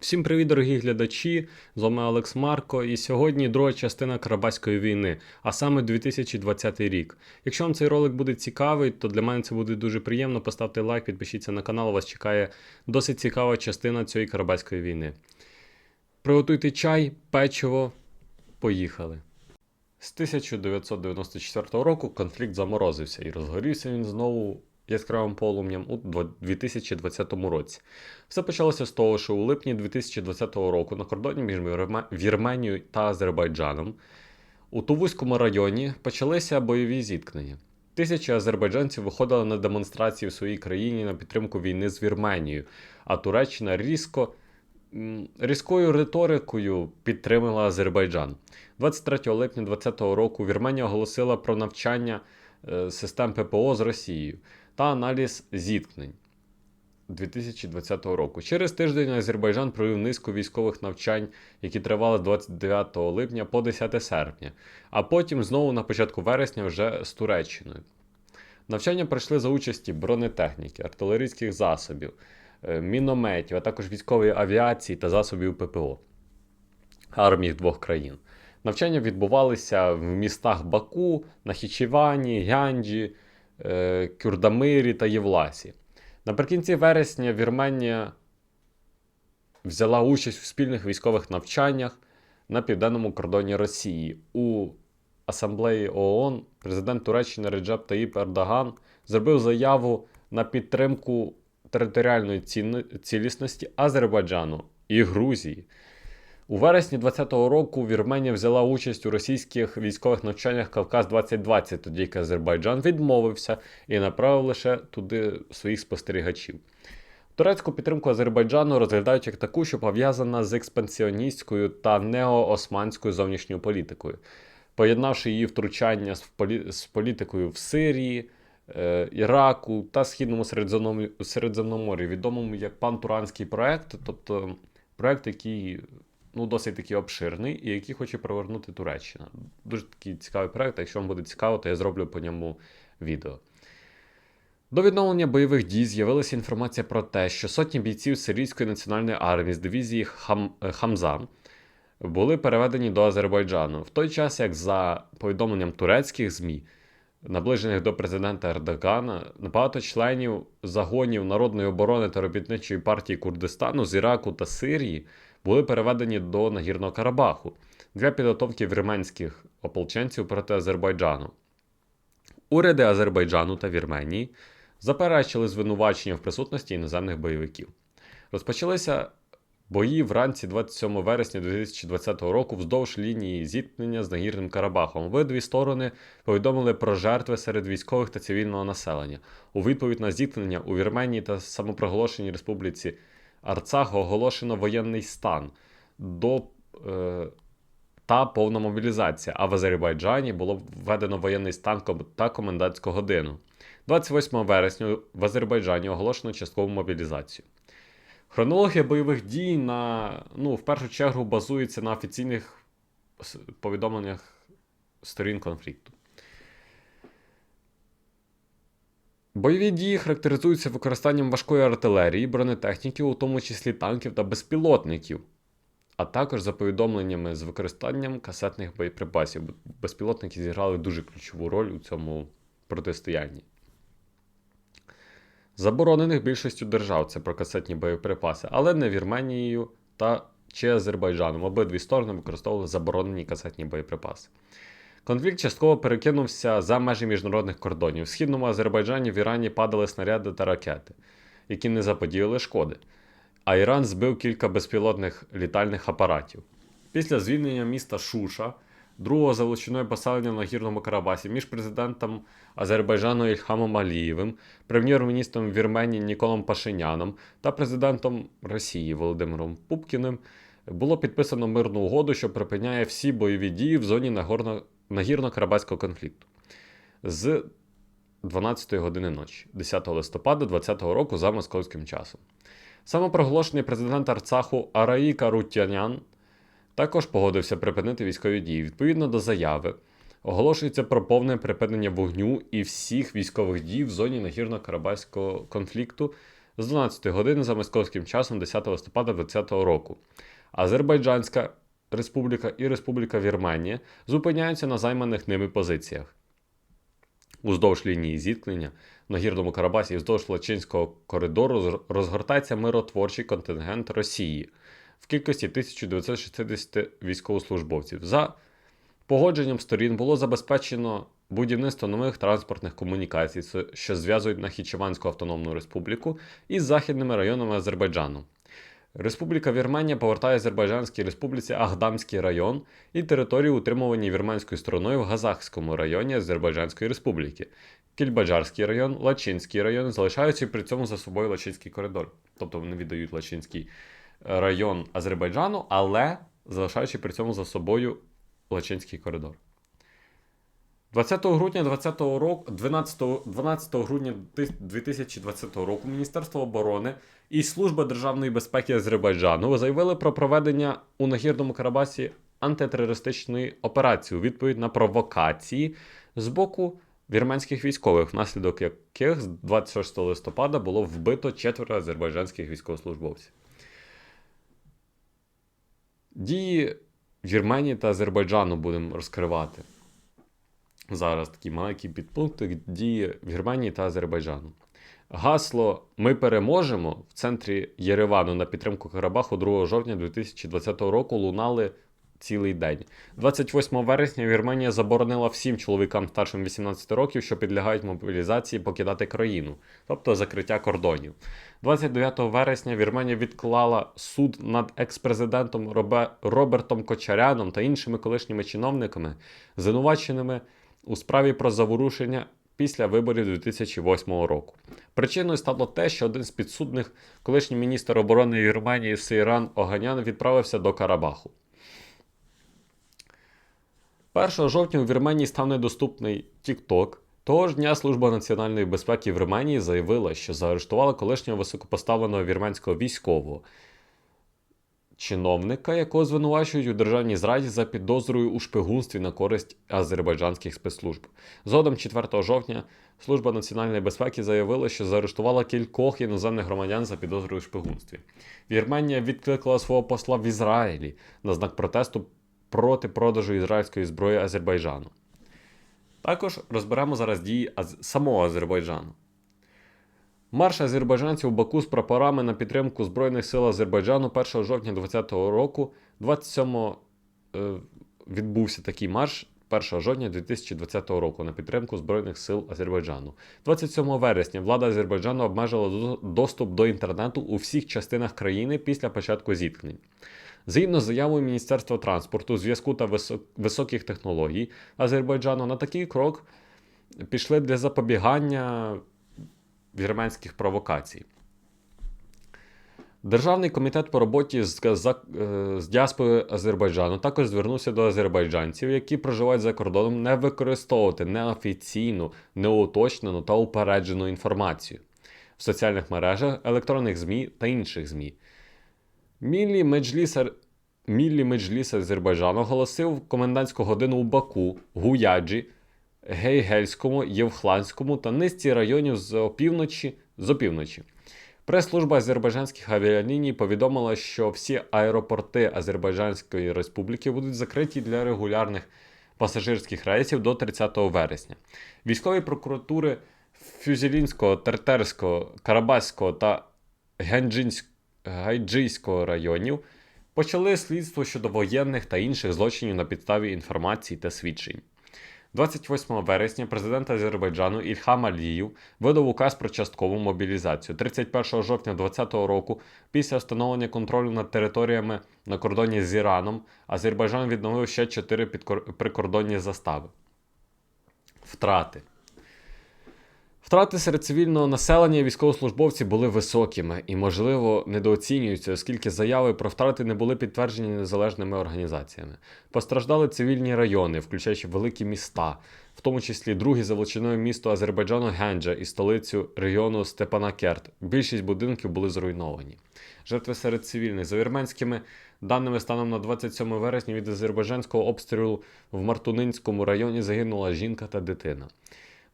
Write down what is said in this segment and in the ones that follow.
Всім привіт, дорогі глядачі! З вами Олекс Марко, і сьогодні друга частина Карабаської війни, а саме 2020 рік. Якщо вам цей ролик буде цікавий, то для мене це буде дуже приємно. Поставте лайк, підпишіться на канал. Вас чекає досить цікава частина цієї Карабаської війни. Приготуйте чай, печиво. Поїхали. З 1994 року конфлікт заморозився і розгорівся він знову яскравим полум'ям у 2020 році. Все почалося з того, що у липні 2020 року на кордоні між Вірменією та Азербайджаном у Тувузькому районі почалися бойові зіткнення. Тисячі азербайджанців виходили на демонстрації в своїй країні на підтримку війни з Вірменією, а Туреччина різко різкою риторикою підтримала Азербайджан. 23 липня 2020 року Вірменія оголосила про навчання е, систем ППО з Росією та аналіз зіткнень 2020 року. Через тиждень Азербайджан провів низку військових навчань, які тривали з 29 липня по 10 серпня, а потім знову на початку вересня вже з Туреччиною. Навчання пройшли за участі бронетехніки, артилерійських засобів, е, мінометів, а також військової авіації та засобів ППО армії двох країн. Навчання відбувалися в містах Баку, Нахічевані, Гянджі, Кюрдамирі та Євласі. Наприкінці вересня Вірменія взяла участь в спільних військових навчаннях на південному кордоні Росії. У Асамблеї ООН президент Туреччини Реджеп Таїп Ердоган зробив заяву на підтримку територіальної цілісності Азербайджану і Грузії. У вересні 2020 року Вірменія взяла участь у російських військових навчаннях Кавказ 2020, тоді як Азербайджан відмовився і направив лише туди своїх спостерігачів. Турецьку підтримку Азербайджану розглядають як таку, що пов'язана з експансіоністською та неоосманською зовнішньою політикою, поєднавши її втручання з, полі... з політикою в Сирії, е, Іраку та Східному Середземномор'ї, відомому як пантуранський проект, тобто проект, який ну, досить такий обширний і який хоче провернути Туреччина. Дуже такий цікавий проект. Якщо вам буде цікаво, то я зроблю по ньому відео. До відновлення бойових дій з'явилася інформація про те, що сотні бійців Сирійської національної армії з дивізії Хам... е, Хамза були переведені до Азербайджану, в той час як за повідомленням турецьких ЗМІ, наближених до президента Ердогана, багато членів загонів народної оборони та робітничої партії Курдистану з Іраку та Сирії були переведені до Нагірного Карабаху для підготовки вірменських ополченців проти Азербайджану. Уряди Азербайджану та Вірменії заперечили звинувачення в присутності іноземних бойовиків. Розпочалися бої вранці 27 вересня 2020 року вздовж лінії зіткнення з Нагірним Карабахом. Обидві сторони повідомили про жертви серед військових та цивільного населення. У відповідь на зіткнення у Вірменії та самопроголошеній республіці Арцах оголошено воєнний стан до, е, та повна мобілізація, а в Азербайджані було введено воєнний стан та комендантську годину. 28 вересня в Азербайджані оголошено часткову мобілізацію. Хронологія бойових дій на, ну, в першу чергу базується на офіційних повідомленнях сторін конфлікту. Бойові дії характеризуються використанням важкої артилерії, бронетехніки, у тому числі танків та безпілотників, а також за повідомленнями з використанням касетних боєприпасів. Безпілотники зіграли дуже ключову роль у цьому протистоянні. Заборонених більшістю держав це про касетні боєприпаси, але не Вірменією та чи Азербайджаном. Обидві сторони використовували заборонені касетні боєприпаси. Конфлікт частково перекинувся за межі міжнародних кордонів. В східному Азербайджані в Ірані падали снаряди та ракети, які не заподіяли шкоди. А Іран збив кілька безпілотних літальних апаратів. Після звільнення міста Шуша, другого за величиною поселення на Гірному Карабасі, між президентом Азербайджану Ільхамом Алієвим, прем'єр-міністром Вірменії Ніколом Пашиняном та президентом Росії Володимиром Пупкіним було підписано мирну угоду, що припиняє всі бойові дії в зоні Нагорно- Нагірно-Карабаського конфлікту з 12 години ночі, 10 листопада 2020 року за московським часом. Самопроголошений президент Арцаху Араї Карутянян також погодився припинити військові дії. Відповідно до заяви, оголошується про повне припинення вогню і всіх військових дій в зоні Нагірно-Карабаського конфлікту з 12 години за московським часом 10 листопада 2020 року. Азербайджанська Республіка і Республіка Вірменія зупиняються на займаних ними позиціях. Уздовж лінії зіткнення на Гірному Карабасі і вздовж Лачинського коридору розгортається миротворчий контингент Росії в кількості 1960 військовослужбовців. За погодженням сторін було забезпечено будівництво нових транспортних комунікацій, що зв'язують Нахічеванську Автономну Республіку із західними районами Азербайджану. Республіка Вірменія повертає Азербайджанській республіці Ахдамський район і територію, утримувані вірменською стороною в Газахському районі Азербайджанської республіки. Кільбаджарський район, Лачинський район залишаючи при цьому за собою Лачинський коридор. Тобто вони віддають Лачинський е, район Азербайджану, але залишаючи при цьому за собою Лачинський коридор. 20 грудня 20 року, 12, 12 грудня 2020 року Міністерство оборони і Служба державної безпеки Азербайджану заявили про проведення у Нагірному Карабасі антитерористичної операції у відповідь на провокації з боку вірменських військових, внаслідок яких з 26 листопада було вбито четверо азербайджанських військовослужбовців. Дії Вірменії та Азербайджану будемо розкривати. Зараз такі маленькі підпункти дії Вірменії та Азербайджану. Гасло Ми переможемо в центрі Єревану на підтримку Карабаху 2 жовтня 2020 року лунали цілий день. 28 вересня Вірменія заборонила всім чоловікам старшим 18 років, що підлягають мобілізації, покидати країну, тобто закриття кордонів. 29 вересня Вірменія відклала суд над екс-президентом Робе- Робертом Кочаряном та іншими колишніми чиновниками, звинуваченими у справі про заворушення після виборів 2008 року. Причиною стало те, що один з підсудних, колишній міністр оборони Вірменії Сейран Оганян, відправився до Карабаху. 1 жовтня у Вірменії став недоступний TikTok. Того ж дня Служба національної безпеки Вірменії заявила, що заарештувала колишнього високопоставленого вірменського військового чиновника, якого звинувачують у державній зраді за підозрою у шпигунстві на користь азербайджанських спецслужб. Згодом 4 жовтня Служба національної безпеки заявила, що заарештувала кількох іноземних громадян за підозрою у шпигунстві. Вірменія відкликала свого посла в Ізраїлі на знак протесту проти продажу ізраїльської зброї Азербайджану. Також розберемо зараз дії самого Азербайджану. Марш азербайджанців у Баку з прапорами на підтримку Збройних сил Азербайджану 1 жовтня 2020 року. 27 е, відбувся такий марш 1 жовтня 2020 року на підтримку Збройних сил Азербайджану. 27 вересня влада Азербайджану обмежила доступ до інтернету у всіх частинах країни після початку зіткнень. Згідно з заявою Міністерства транспорту, зв'язку та висок- високих технологій Азербайджану на такий крок пішли для запобігання вірменських провокацій. Державний комітет по роботі з, е, з діаспорою Азербайджану також звернувся до азербайджанців, які проживають за кордоном, не використовувати неофіційну, неуточнену та упереджену інформацію в соціальних мережах, електронних ЗМІ та інших ЗМІ. Міллі Меджліс, Міллі Меджліс Азербайджану оголосив комендантську годину у Баку, Гуяджі, Гейгельському, Євхланському та низці районів з опівночі. З опівночі. Прес-служба азербайджанських авіаліній повідомила, що всі аеропорти Азербайджанської республіки будуть закриті для регулярних пасажирських рейсів до 30 вересня. Військові прокуратури Фюзелінського, Тертерського, Карабаського та Гайджийського районів почали слідство щодо воєнних та інших злочинів на підставі інформації та свідчень. 28 вересня президент Азербайджану Ільхам Аліїв видав указ про часткову мобілізацію. 31 жовтня 2020 року, після встановлення контролю над територіями на кордоні з Іраном, Азербайджан відновив ще 4 підкор- прикордонні застави. Втрати. Втрати серед цивільного населення і військовослужбовців були високими і, можливо, недооцінюються, оскільки заяви про втрати не були підтверджені незалежними організаціями. Постраждали цивільні райони, включаючи великі міста, в тому числі друге за величиною місто Азербайджану Генджа і столицю регіону Степанакерт. Більшість будинків були зруйновані. Жертви серед цивільних за вірменськими даними станом на 27 вересня від азербайджанського обстрілу в Мартунинському районі загинула жінка та дитина.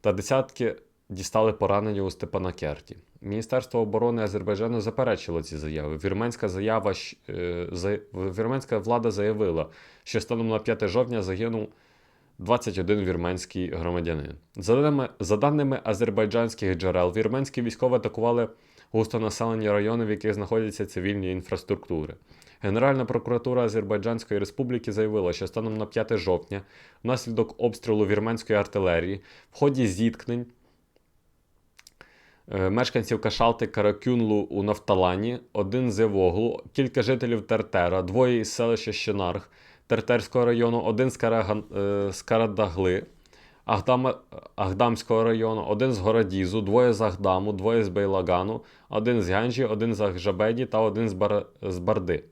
Та десятки дістали поранення у Степанакерті. Міністерство оборони Азербайджану заперечило ці заяви. Вірменська заява е, вірменська влада заявила, що станом на 5 жовтня загинув 21 вірменський громадянин. За даними, за даними азербайджанських джерел, вірменські військові атакували густонаселені райони, в яких знаходяться цивільні інфраструктури. Генеральна прокуратура Азербайджанської республіки заявила, що станом на 5 жовтня, внаслідок обстрілу вірменської артилерії, в ході зіткнень мешканців Кашалти Каракюнлу у Нафталані, один з Евоглу, кілька жителів Тертера, двоє із селища Щенарх Тертерського району, один з, Караган, е, з Карадагли, Агдама, Агдамського району, один з Горадізу, двоє з Агдаму, двоє з Бейлагану, один з Ганджі, один з Ахжабеді та один з, Бар, з Барди.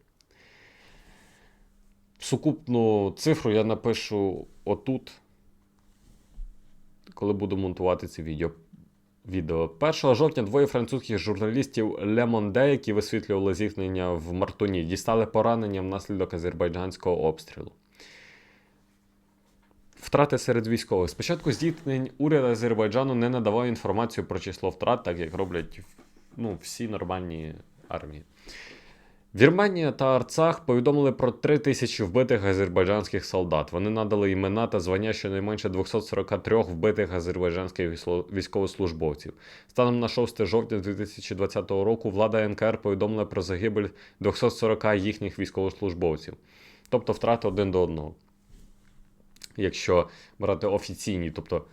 Сукупну цифру я напишу отут, коли буду монтувати це відео. Відео. 1 жовтня двоє французьких журналістів Le Monde, які висвітлювали зіткнення в Мартуні, дістали поранення внаслідок азербайджанського обстрілу. Втрати серед військових. Спочатку зіткнень уряд Азербайджану не надавав інформацію про число втрат, так як роблять ну, всі нормальні армії. Вірменія та Арцах повідомили про 3 тисячі вбитих азербайджанських солдат. Вони надали імена та звання щонайменше 243 вбитих азербайджанських військовослужбовців. Станом на 6 жовтня 2020 року влада НКР повідомила про загибель 240 їхніх військовослужбовців, тобто втрати один до одного. Якщо брати офіційні, тобто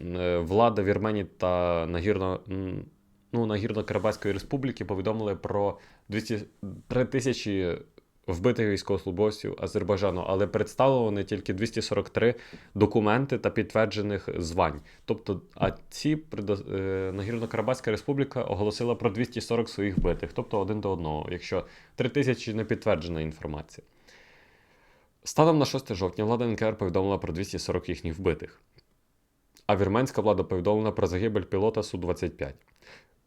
е, влада Вірменії та Нагірно, ну, Нагірно-Карабахської республіки повідомили про 200, 3 тисячі вбитих військовослужбовців Азербайджану, але представили вони тільки 243 документи та підтверджених звань. Тобто, а ці е, Нагірно-Карабахська республіка оголосила про 240 своїх вбитих, тобто один до одного, якщо 3 тисячі не підтверджена інформація. Станом на 6 жовтня влада НКР повідомила про 240 їхніх вбитих. А вірменська влада повідомила про загибель пілота Су-25.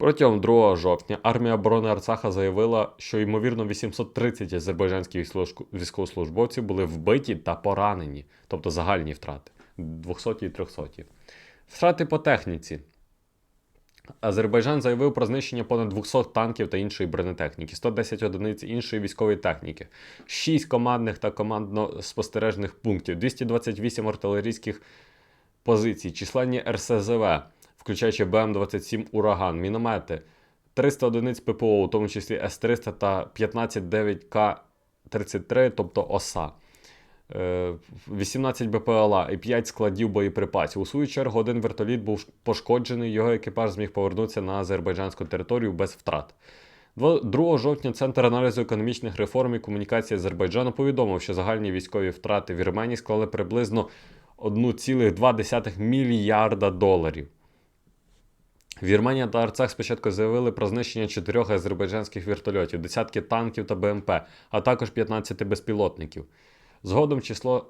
Протягом 2 жовтня армія оборони Арцаха заявила, що ймовірно 830 азербайджанських військовослужбовців були вбиті та поранені, тобто загальні втрати 200 і 300. Втрати по техніці. Азербайджан заявив про знищення понад 200 танків та іншої бронетехніки, 110 одиниць іншої військової техніки, 6 командних та командно-спостережних пунктів, 228 артилерійських позицій, численні РСЗВ, включаючи БМ-27 Ураган, міномети, 300 одиниць ППО, у тому числі С-300 та 15 9К-33, тобто ОСА. Е, 18 БПЛА і 5 складів боєприпасів. У свою чергу один вертоліт був пошкоджений, його екіпаж зміг повернутися на азербайджанську територію без втрат. 2 жовтня Центр аналізу економічних реформ і комунікації Азербайджану повідомив, що загальні військові втрати в Вірменії склали приблизно 1,2 мільярда доларів. Вірменія та Арцах спочатку заявили про знищення чотирьох азербайджанських вертольотів, десятки танків та БМП, а також 15 безпілотників. Згодом число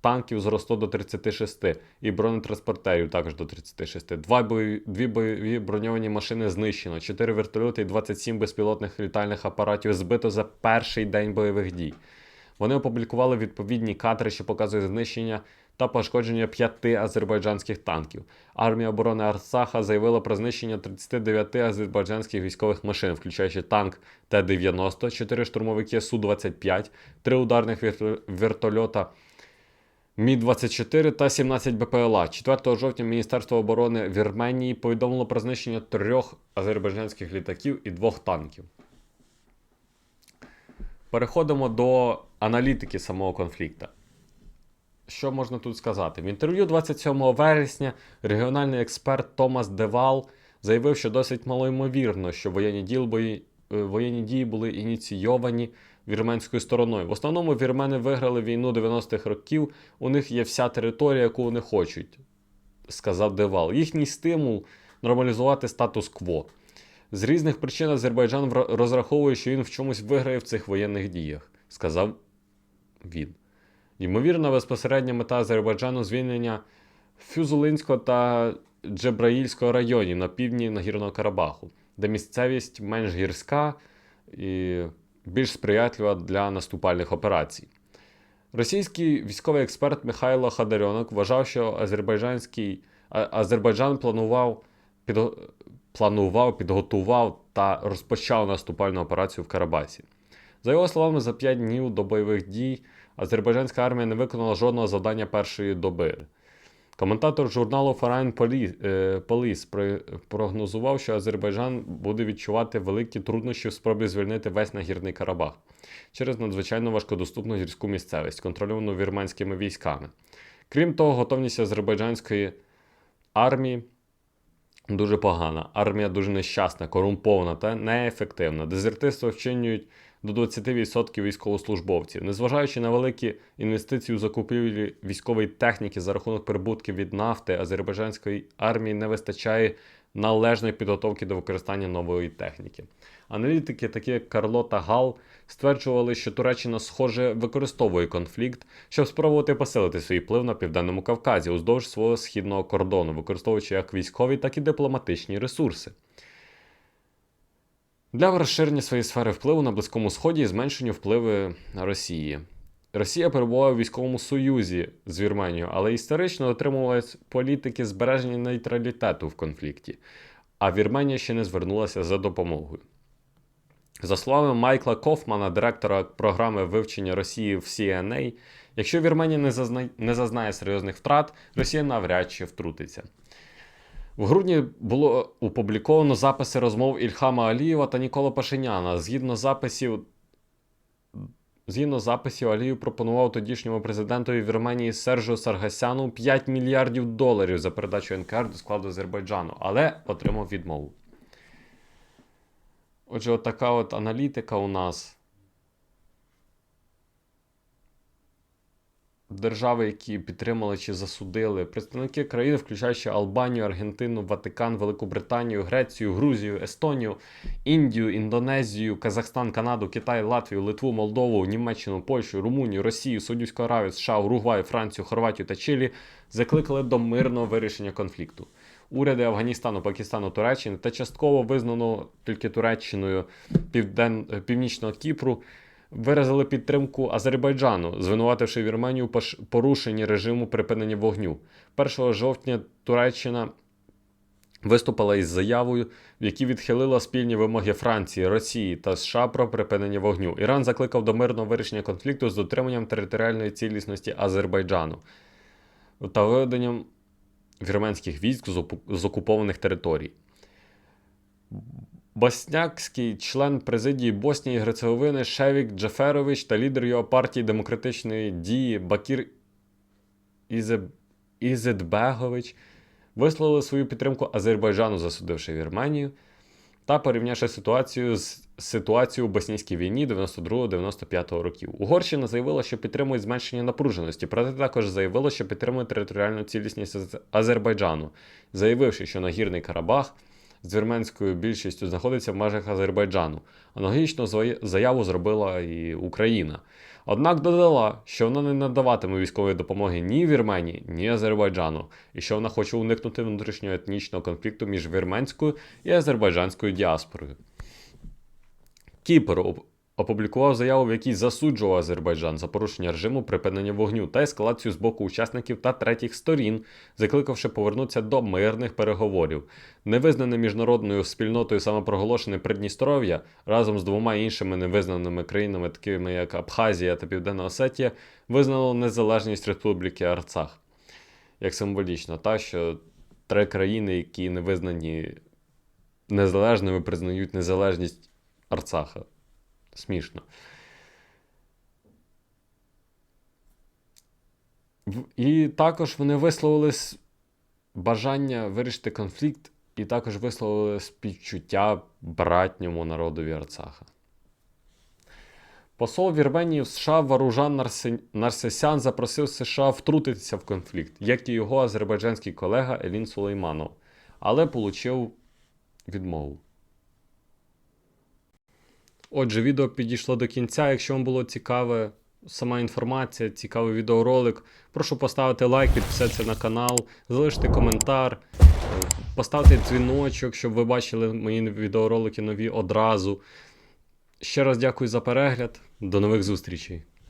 танків зросло до 36 і бронетранспортерів також до 36. Два бойові, дві бойові броньовані машини знищено, 4 вертольоти і 27 безпілотних літальних апаратів збито за перший день бойових дій. Вони опублікували відповідні кадри, що показують знищення та пошкодження п'яти азербайджанських танків. Армія оборони Арцаха заявила про знищення 39 азербайджанських військових машин, включаючи танк Т-90, 4 штурмовики Су-25, 3 ударних вертольота Мі-24 та 17 БПЛА. 4 жовтня Міністерство оборони Вірменії повідомило про знищення трьох азербайджанських літаків і двох танків. Переходимо до аналітики самого конфлікту. Що можна тут сказати? В інтерв'ю 27 вересня регіональний експерт Томас Девал заявив, що досить малоймовірно, що воєнні дії, е, воєнні дії були ініційовані вірменською стороною. В основному вірмени виграли війну 90-х років, у них є вся територія, яку вони хочуть, сказав Девал. Їхній стимул нормалізувати статус-кво. З різних причин Азербайджан розраховує, що він в чомусь виграє в цих воєнних діях, сказав він. Ймовірна безпосередня мета Азербайджану звільнення Фюзулинського та Джебраїльського районів на півдні Нагірного Карабаху, де місцевість менш гірська і більш сприятлива для наступальних операцій. Російський військовий експерт Михайло Хадарьонок вважав, що азербайджанський, Азербайджан планував підго... планував, підготував та розпочав наступальну операцію в Карабасі. За його словами, за 5 днів до бойових дій азербайджанська армія не виконала жодного завдання першої доби. Коментатор журналу Foreign Poli- е, Police прогнозував, що Азербайджан буде відчувати великі труднощі в спробі звільнити весь нагірний Карабах через надзвичайно важкодоступну гірську місцевість, контрольовану вірменськими військами. Крім того, готовність азербайджанської армії дуже погана. Армія дуже нещасна, корумпована та неефективна. Дезертирство вчинюють до 20% військовослужбовців. Незважаючи на великі інвестиції у закупівлі військової техніки за рахунок прибутків від нафти, азербайджанської армії не вистачає належної підготовки до використання нової техніки. Аналітики, такі як Карлота Гал, стверджували, що Туреччина, схоже, використовує конфлікт, щоб спробувати посилити свій вплив на південному Кавказі уздовж свого східного кордону, використовуючи як військові, так і дипломатичні ресурси. Для розширення своєї сфери впливу на Близькому Сході і зменшенню впливу Росії. Росія перебуває у військовому союзі з Вірменією, але історично дотримувалась політики збереження нейтралітету в конфлікті, а Вірменія ще не звернулася за допомогою. За словами Майкла Кофмана, директора програми вивчення Росії в CNA, якщо Вірменія не, зазна... не зазнає серйозних втрат, Росія навряд чи втрутиться. В грудні було опубліковано записи розмов Ільхама Алієва та Нікола Пашиняна. Згідно записів, згідно записів, Алієв пропонував тодішньому президентові Вірменії Сержу Саргасяну 5 мільярдів доларів за передачу НКР до складу Азербайджану, але отримав відмову. Отже, от така от аналітика у нас. Держави, які підтримали чи засудили, представники країн, включаючи Албанію, Аргентину, Ватикан, Велику Британію, Грецію, Грузію, Естонію, Індію, Індонезію, Казахстан, Канаду, Китай, Латвію, Литву, Молдову, Німеччину, Польщу, Румунію, Росію, Саудівську Аравію, США, Уругвай, Францію, Хорватію та Чилі закликали до мирного вирішення конфлікту. Уряди Афганістану, Пакистану, Туреччини та частково визнано тільки Туреччиною Півден... Північного Кіпру виразили підтримку Азербайджану, звинувативши Вірменію у порушенні режиму припинення вогню. 1 жовтня Туреччина виступила із заявою, в якій відхилила спільні вимоги Франції, Росії та США про припинення вогню. Іран закликав до мирного вирішення конфлікту з дотриманням територіальної цілісності Азербайджану та виведенням вірменських військ з окупованих територій. Боснякський член президії Боснії і Герцеговини Шевік Джаферович та лідер його партії демократичної дії Бакір Ізеб... Ізетбегович висловили свою підтримку Азербайджану, засудивши Вірменію, та порівнявши ситуацію з ситуацією у боснійській війні 92-95 років. Угорщина заявила, що підтримує зменшення напруженості, проте також заявила, що підтримує територіальну цілісність Азербайджану, заявивши, що нагірний Карабах з вірменською більшістю знаходиться в межах Азербайджану. Аналогічну заяву зробила і Україна. Однак додала, що вона не надаватиме військової допомоги ні Вірменії, ні Азербайджану, і що вона хоче уникнути внутрішнього етнічного конфлікту між вірменською і азербайджанською діаспорою. Кіпр опублікував заяву, в якій засуджував Азербайджан за порушення режиму припинення вогню та ескалацію з боку учасників та третіх сторін, закликавши повернутися до мирних переговорів. Невизнане міжнародною спільнотою самопроголошене Придністров'я разом з двома іншими невизнаними країнами, такими як Абхазія та Південна Осетія, визнало незалежність Республіки Арцах. Як символічно, та що три країни, які не визнані незалежними, признають незалежність Арцаха. Смішно. І також вони висловили бажання вирішити конфлікт, і також висловили співчуття братньому народові Арцаха. Посол Вірменії в США Варужан Нарсе- Нарсесян запросив США втрутитися в конфлікт, як і його азербайджанський колега Елін Сулейманов, але отримав відмову. Отже, відео підійшло до кінця. Якщо вам було цікаве сама інформація, цікавий відеоролик, прошу поставити лайк, підписатися на канал, залишити коментар, поставити дзвіночок, щоб ви бачили мої відеоролики нові одразу. Ще раз дякую за перегляд. До нових зустрічей!